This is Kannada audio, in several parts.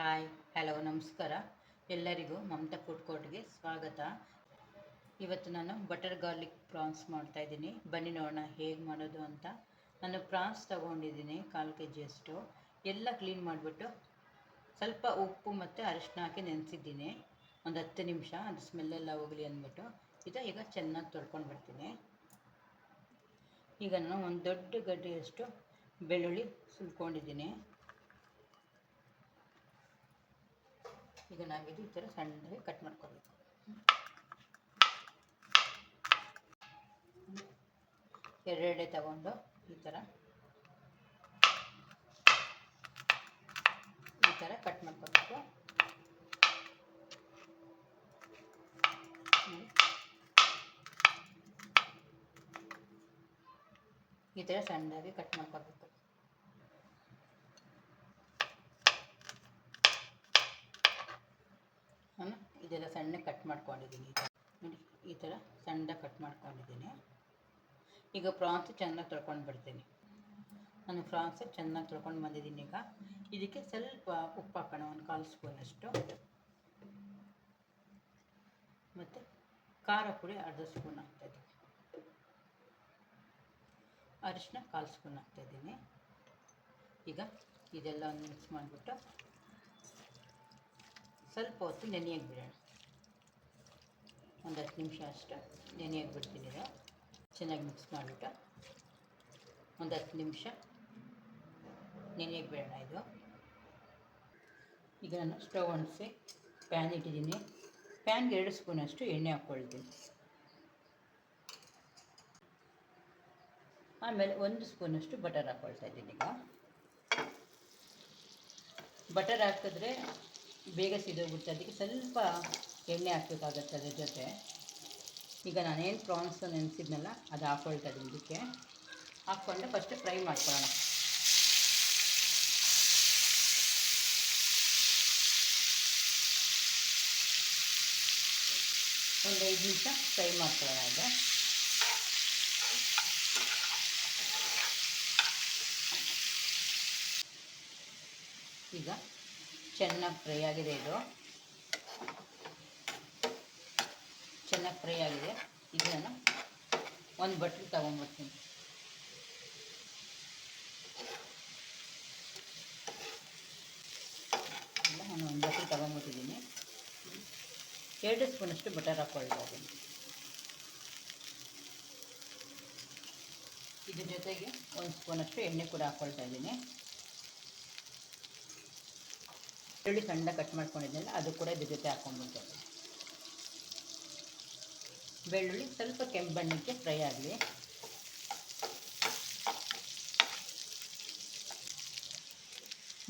ಹಾಯ್, ಹಲೋ, ನಮಸ್ಕಾರ. ಎಲ್ಲರಿಗೂ ಮಮತಾ ಫುಡ್ ಕೋರ್ಟ್ಗೆ ಸ್ವಾಗತ. ಇವತ್ತು ನಾನು ಬಟರ್ ಗಾರ್ಲಿಕ್ ಪ್ರಾನ್ಸ್ ಮಾಡ್ತಾ ಇದ್ದೀನಿ. ಬನ್ನಿ ನೋಡೋಣ ಹೇಗೆ ಮಾಡೋದು ಅಂತ. ನಾನು ಪ್ರಾನ್ಸ್ ತೊಗೊಂಡಿದ್ದೀನಿ ಕಾಲು ಕೆ ಜಿಯಷ್ಟು ಎಲ್ಲ ಕ್ಲೀನ್ ಮಾಡಿಬಿಟ್ಟು ಸ್ವಲ್ಪ ಉಪ್ಪು ಮತ್ತು ಅರಿಶಿನ ಹಾಕಿ ನೆನೆಸಿದ್ದೀನಿ. ಒಂದು ಹತ್ತು ನಿಮಿಷ, ಅದು ಸ್ಮೆಲ್ಲೆಲ್ಲ ಹೋಗಲಿ ಅಂದ್ಬಿಟ್ಟು. ಇದು ಈಗ ಚೆನ್ನಾಗಿ ತೊಳ್ಕೊಂಡು ಬರ್ತೀನಿ. ಈಗ ನಾನು ಒಂದು ದೊಡ್ಡ ಗಡ್ಡೆಯಷ್ಟು ಬೆಳ್ಳುಳ್ಳಿ ಸುಲ್ಕೊಂಡಿದ್ದೀನಿ. ಈಗ ನಾವಿದು ಈ ಥರ ಸಣ್ಣದಾಗಿ ಕಟ್ ಮಾಡ್ಕೋಬೇಕು. ಎರಡೆರಡೆ ತಗೊಂಡು ಈ ಥರ. ಈ ಥರ ಕಟ್ ಮಾಡ್ಕೋಬೇಕು. ಈ ಥರ ಸಣ್ಣದಾಗಿ ಕಟ್ ಮಾಡ್ಕೋಬೇಕು ನಾನು ಇದೆಲ್ಲ ಸಣ್ಣ ಕಟ್ ಮಾಡ್ಕೊಂಡಿದ್ದೀನಿ ನೋಡಿ, ಈ ಥರ ಸಣ್ಣ ಕಟ್ ಮಾಡ್ಕೊಂಡಿದ್ದೀನಿ. ಈಗ ಪ್ರಾನ್ಸ್ ಚೆನ್ನಾಗಿ ತೊಳ್ಕೊಂಡು ಬಿಡ್ತೀನಿ. ನಾನು ಫ್ರಾನ್ಸ್ ಚೆನ್ನಾಗಿ ತೊಳ್ಕೊಂಡು ಬಂದಿದ್ದೀನಿ ಈಗ. ಇದಕ್ಕೆ ಸ್ವಲ್ಪ ಉಪ್ಪು ಹಾಕೋಣ, ಒಂದು ಕಾಲು ಸ್ಪೂನಷ್ಟು ಮತ್ತು ಖಾರ ಪುಡಿ ಅರ್ಧ ಸ್ಪೂನ್ ಹಾಕ್ತಾಯಿದ್ದೀನಿ ಅರಿಶಿನ ಕಾಲು ಸ್ಪೂನ್ ಹಾಕ್ತಾಯಿದ್ದೀನಿ ಈಗ ಇದೆಲ್ಲ ಮಿಕ್ಸ್ ಮಾಡಿಬಿಟ್ಟು ಸ್ವಲ್ಪ ಹೊತ್ತು ನೆನೆಯಾಗಿ ಬಿಡೋಣ. ಒಂದು ಹತ್ತು ನಿಮಿಷ ಅಷ್ಟು. ನೆನೆಯಾಗಿ ಬಿಡ್ತೀನಿ ಇದು ಚೆನ್ನಾಗಿ ಮಿಕ್ಸ್ ಮಾಡಿಬಿಟ್ಟು. ಒಂದು ಹತ್ತು ನಿಮಿಷ. ನೆನೆಯಾಗಿ ಬಿಡೋಣ ಇದು. ಈಗ ನಾನು ಸ್ಟವ್ ಒಣಸಿ ಪ್ಯಾನ್ ಇಟ್ಟಿದ್ದೀನಿ. ಪ್ಯಾನ್ಗೆ ಎರಡು ಸ್ಪೂನಷ್ಟು ಎಣ್ಣೆ ಹಾಕ್ಕೊಳ್ತೀನಿ. ಆಮೇಲೆ ಒಂದು ಸ್ಪೂನಷ್ಟು ಬಟರ್ ಹಾಕ್ಕೊಳ್ತಾ ಇದ್ದೀನಿ ಈಗ. ಬಟರ್ ಹಾಕಿದ್ರೆ ಬೇಗ ಸಿದೋಗ್ಬಿಡ್ತಾ ಅದಕ್ಕೆ ಸ್ವಲ್ಪ ಎಣ್ಣೆ ಹಾಕಬೇಕಾಗತ್ತೆ ಅದ್ರ ಜೊತೆ. ಈಗ ನಾನೇನು ಪ್ರಾನ್ಸ್ ನೆನೆಸಿದ್ನಲ್ಲ, ಅದು ಇದ್ದೀನಿ ಇದಕ್ಕೆ ಹಾಕ್ಕೊಂಡು ಫಸ್ಟ್ ಫ್ರೈ ಮಾಡ್ಕೊಳ್ಳೋಣ. ಒಂದು ಐದು ನಿಮಿಷ ಫ್ರೈ ಮಾಡ್ಕೊಳ್ಳೋಣ ಅದು ಈಗ ಚೆನ್ನಾಗಿ ಫ್ರೈ ಆಗಿದೆ ಇದು. ಚೆನ್ನಾಗಿ ಫ್ರೈ ಆಗಿದೆ. ಇದು ನಾನು ಒಂದು ಬಟ್ಲು ತಗೊಂಡ್ಬರ್ತೀನಿ ನಾನು ಒಂದು ಬಟ್ಲು ತೊಗೊಂಬಿಟ್ಟಿದ್ದೀನಿ ಎರಡು ಸ್ಪೂನಷ್ಟು ಬಟರ್ ಹಾಕ್ಕೊಳ್ಬೋದು ಇದ್ರ ಜೊತೆಗೆ ಒಂದು ಸ್ಪೂನಷ್ಟು ಎಣ್ಣೆ ಕೂಡ ಹಾಕ್ಕೊಳ್ತಾ ಇದ್ದೀನಿ. ಬೆಳ್ಳುಳ್ಳಿ ಸಣ್ಣ ಕಟ್ ಮಾಡ್ಕೊಂಡಿದ್ದೆಲ್ಲ ಅದು ಕೂಡ ಇದ್ರ ಜೊತೆ ಹಾಕ್ಕೊಂಡ್ಬಿಡ್ತೇವೆ ಬೆಳ್ಳುಳ್ಳಿ ಸ್ವಲ್ಪ ಕೆಂಪು ಬಣ್ಣಕ್ಕೆ ಫ್ರೈ ಆಗಲಿ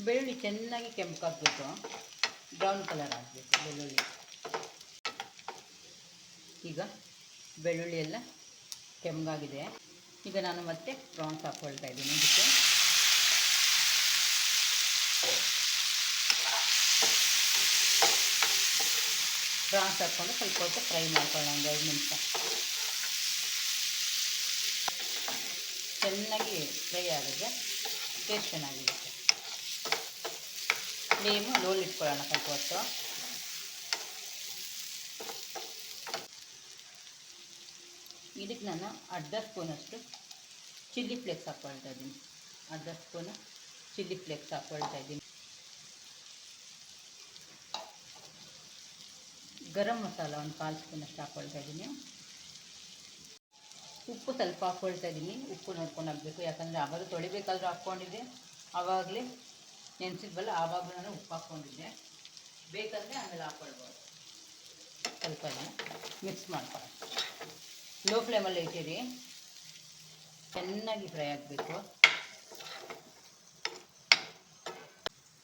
ಬೆಳ್ಳುಳ್ಳಿ ಚೆನ್ನಾಗಿ ಕೆಂಪಾಗಬೇಕು ಬ್ರೌನ್ ಕಲರ್ ಆಗಬೇಕು ಬೆಳ್ಳುಳ್ಳಿ. ಈಗ ಬೆಳ್ಳುಳ್ಳಿ ಎಲ್ಲ ಕೆಂಪಾಗಿದೆ. ಈಗ ನಾನು ಮತ್ತೆ ಪ್ರಾನ್ಸ್ ಹಾಕ್ಕೊಳ್ತಾ ಇದ್ದೀನಿ ಇದಕ್ಕೆ. ಪ್ರಾನ್ಸ್ ಹಾಕ್ಕೊಂಡು ಸ್ವಲ್ಪ ಹೊತ್ತು ಫ್ರೈ ಮಾಡ್ಕೊಳ್ಳೋಣ. ಐದು ನಿಮಿಷ ಚೆನ್ನಾಗಿ ಫ್ರೈ ಆಗಿದ್ರೆ ಟೇಸ್ಟ್ ಚೆನ್ನಾಗಿರುತ್ತೆ. ಫ್ಲೇಮು ಲೋಲ್ ಇಟ್ಕೊಳ್ಳೋಣ ಸ್ವಲ್ಪ ಹೊತ್ತು. ಇದಕ್ಕೆ ನಾನು ಅರ್ಧ ಸ್ಪೂನಷ್ಟು ಚಿಲ್ಲಿ ಫ್ಲೇಕ್ಸ್ ಹಾಕ್ಕೊಳ್ತಾ ಇದ್ದೀನಿ. ಅರ್ಧ ಸ್ಪೂನು ಚಿಲ್ಲಿ ಫ್ಲೇಕ್ಸ್ ಹಾಕ್ಕೊಳ್ತಾ ಇದ್ದೀನಿ. ಗರಂ ಮಸಾಲ ಒಂದು ಕಾಲು ಸ್ಪೂನಷ್ಟು ಹಾಕ್ಕೊಳ್ತಾ ಇದ್ದೀನಿ. ಉಪ್ಪು ಸ್ವಲ್ಪ ಹಾಕ್ಕೊಳ್ತಾ ಇದ್ದೀನಿ. ಉಪ್ಪು ನೋಡ್ಕೊಂಡು ಹಾಕಬೇಕು. ಯಾಕಂದರೆ ಆವಾಗ ತೊಳಿಬೇಕಾದ್ರೂ ಹಾಕ್ಕೊಂಡಿದ್ದೆ. ಆವಾಗಲೇ ನೆನೆಸಿದ್ವಲ್ಲ ಆವಾಗಲೂ ನಾನು ಉಪ್ಪು ಹಾಕ್ಕೊಂಡಿದ್ದೆ. ಬೇಕಂದರೆ ಆಮೇಲೆ ಹಾಕ್ಕೊಳ್ಬೋದು ಸ್ವಲ್ಪ ಮಿಕ್ಸ್ ಮಾಡ್ಕೊಳ್ಳಿ ಲೋ ಫ್ಲೇಮಲ್ಲಿ ಇಟ್ಟಿರಿ. ಚೆನ್ನಾಗಿ ಫ್ರೈ ಆಗಬೇಕು.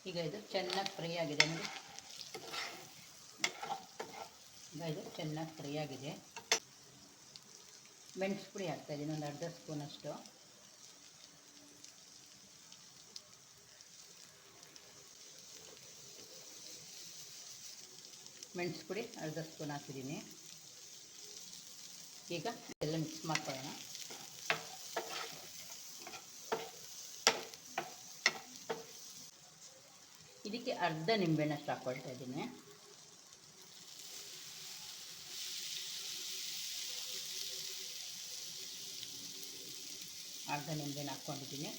ಈಗ ಇದು ಚೆನ್ನಾಗಿ ಫ್ರೈ ಆಗಿದೆ ನೋಡಿ. ಇದು, ಚೆನ್ನಾಗಿ ಫ್ರೈ ಆಗಿದೆ ಮೆಣಸು ಪುಡಿ ಹಾಕ್ತಾಯಿದ್ದೀನಿ ಒಂದು ಅರ್ಧ ಸ್ಪೂನಷ್ಟು ಮೆಣಸು ಪುಡಿ ಅರ್ಧ ಸ್ಪೂನ್ ಹಾಕಿದ್ದೀನಿ. ಈಗ ಎಲ್ಲ ಮಿಕ್ಸ್ ಮಾಡ್ಕೊಳ್ಳೋಣ. ಇದಕ್ಕೆ ಅರ್ಧ ನಿಂಬೆಹಣ್ಣಷ್ಟು ಹಾಕ್ಕೊಳ್ತಾ ಇದ್ದೀನಿ. ಅರ್ಧ ನಿಂಬೆನ ಹಾಕ್ಕೊಂಡಿದ್ದೀನಿ.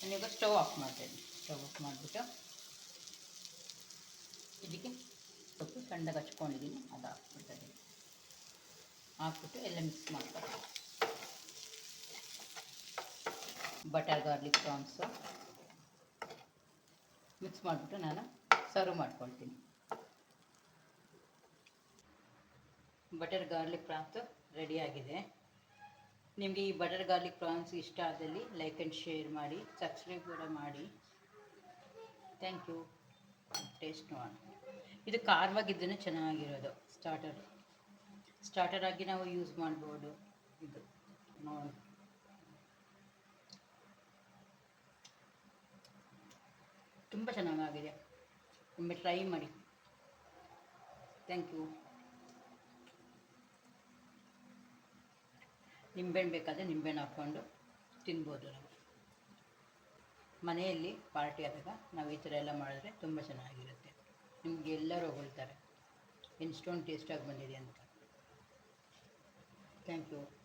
ನಾನೀಗ ಸ್ಟವ್ ಆಫ್ ಮಾಡ್ತೇನೆ. ಸ್ಟವ್ ಆಫ್ ಮಾಡಿಬಿಟ್ಟು ಇದಕ್ಕೆ ಸ್ವಲ್ಪ ಸಣ್ಣಗೆ ಹಚ್ಕೊಂಡಿದ್ದೀನಿ. ಅದು ಹಾಕ್ಬಿಡ್ತೀನಿ ಹಾಕ್ಬಿಟ್ಟು ಎಲ್ಲ ಮಿಕ್ಸ್ ಮಾಡ್ತಾರೆ ಬಟರ್, ಗಾರ್ಲಿಕ್ ಪ್ರಾನ್ಸು ಮಿಕ್ಸ್ ಮಾಡಿಬಿಟ್ಟು ನಾನು ಸರ್ವ್ ಮಾಡ್ಕೊಳ್ತೀನಿ. ಬಟರ್, ಗಾರ್ಲಿಕ್ ಪ್ರಾನ್ಸು ರೆಡಿಯಾಗಿದೆ ನಿಮಗೆ ಈ ಬಟರ್ ಗಾರ್ಲಿಕ್ ಪ್ರಾನ್ಸ್ ಇಷ್ಟ ಆದಲ್ಲಿ ಲೈಕ್ ಆ್ಯಂಡ್ ಶೇರ್ ಮಾಡಿ ಸಬ್ಸ್ಕ್ರೈಬ್ ಕೂಡ ಮಾಡಿ. ಥ್ಯಾಂಕ್ ಯು ಟೇಸ್ಟ್ ನೋಡಿ. ಇದು ಖಾರವಾಗಿದ್ದೇನೆ ಚೆನ್ನಾಗಿರೋದು ಸ್ಟಾರ್ಟರ್ ಸ್ಟಾರ್ಟರ್ ಆಗಿ ನಾವು ಯೂಸ್ ಮಾಡ್ಬೋದು ಇದು. ನೋಡಿ. ತುಂಬ ಚೆನ್ನಾಗಾಗಿದೆ. ಒಮ್ಮೆ ಟ್ರೈ ಮಾಡಿ. ಥ್ಯಾಂಕ್ ಯು ನಿಂಬೆಹಣ್ಣು ಬೇಕಾದರೆ ನಿಂಬೆಹಣ್ಣು ಹಾಕ್ಕೊಂಡು ತಿನ್ಬೋದು ನಾವು. ಮನೆಯಲ್ಲಿ ಪಾರ್ಟಿ ಆದಾಗ ನಾವು ಈ ಥರ ಎಲ್ಲ ಮಾಡಿದ್ರೆ ತುಂಬ ಚೆನ್ನಾಗಿರುತ್ತೆ. ನಿಮಗೆ ಎಲ್ಲರೂ ಹೊಗಳ್ತಾರೆ. ಇನ್ಸ್ಟೊಂದು ಟೇಸ್ಟಾಗಿ ಬಂದಿದೆ ಅಂತ. Thank you.